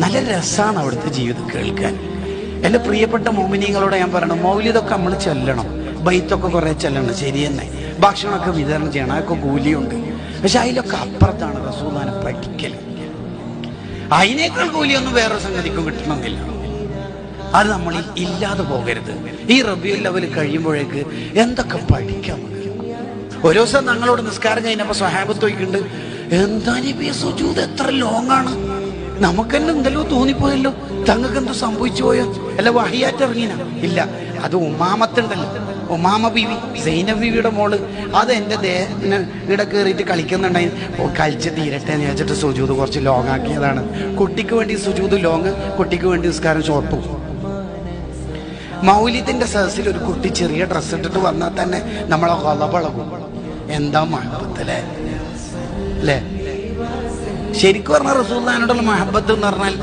നല്ല രസമാണ് അവിടുത്തെ ജീവിതം കേൾക്കാൻ. എന്റെ പ്രിയപ്പെട്ട മോമിനിയങ്ങളോട് ഞാൻ പറയണം മൗലിതൊക്കെ നമ്മൾ ചെല്ലണം. ബൈത്തൊക്കെ കുറേ ചെല്ലണം ശരി തന്നെ. ഭക്ഷണമൊക്കെ വിതരണം ചെയ്യണം അതൊക്കെ കൂലിയുണ്ട്. പക്ഷെ അതിലൊക്കെ അപ്പുറത്താണ് റസൂദാനെ പഠിക്കൽ. അതിനേക്കാൾ കൂലിയൊന്നും വേറെ സംഗതിക്കും കിട്ടണമെന്നില്ല. അത് നമ്മൾ ഇല്ലാതെ പോകരുത്. ഈ റബ്യൂ ലെവൽ കഴിയുമ്പോഴേക്ക് എന്തൊക്കെ പഠിക്കാം ഓരോ ദിവസം ഞങ്ങളോട് നിസ്കാരം കഴിഞ്ഞപ്പോ സ്വഹാബത്ത് വയ്ക്കുന്നുണ്ട് എന്താ സുജൂത് എത്ര ലോങ് ആണ് എന്തല്ലോ തോന്നിപ്പോയല്ലോ? തങ്ങൾക്ക് എന്തോ സംഭവിച്ചു പോയോ? അല്ല വഹിയാറ്റ് ഇറങ്ങിന ഇല്ല അത് ഉമാമത്തുണ്ടല്ലോ ഉമാമ ബീവി സൈനബ് ബീവിയുടെ മോൾ. അത് എന്റെ ദേഹത്തിന് ഇവിടെ കയറിയിട്ട് കളിക്കുന്നുണ്ടായി ഓ കളിച്ച് തീരട്ടെ എന്ന് വെച്ചിട്ട് സുജൂത് കുറച്ച് ലോങ് ആക്കിയതാണ് കുട്ടിക്ക് വേണ്ടി സുജൂത് ലോങ് കുട്ടിക്ക് വേണ്ടി നിസ്കാരം ഷോർട്ടും മൗലിദിന്റെ സദസ്സിൽ ഒരു കുട്ടി ചെറിയ ഡ്രസ്സ് ഇട്ടിട്ട് വന്നാൽ തന്നെ നമ്മളെ കൊലപളകും. എന്താ മഹബത്തല്ലേ അല്ലേ? ശരിക്കും പറഞ്ഞ റസൂല്ലാനോടുള്ള മഹബത്ത് എന്ന് പറഞ്ഞാൽ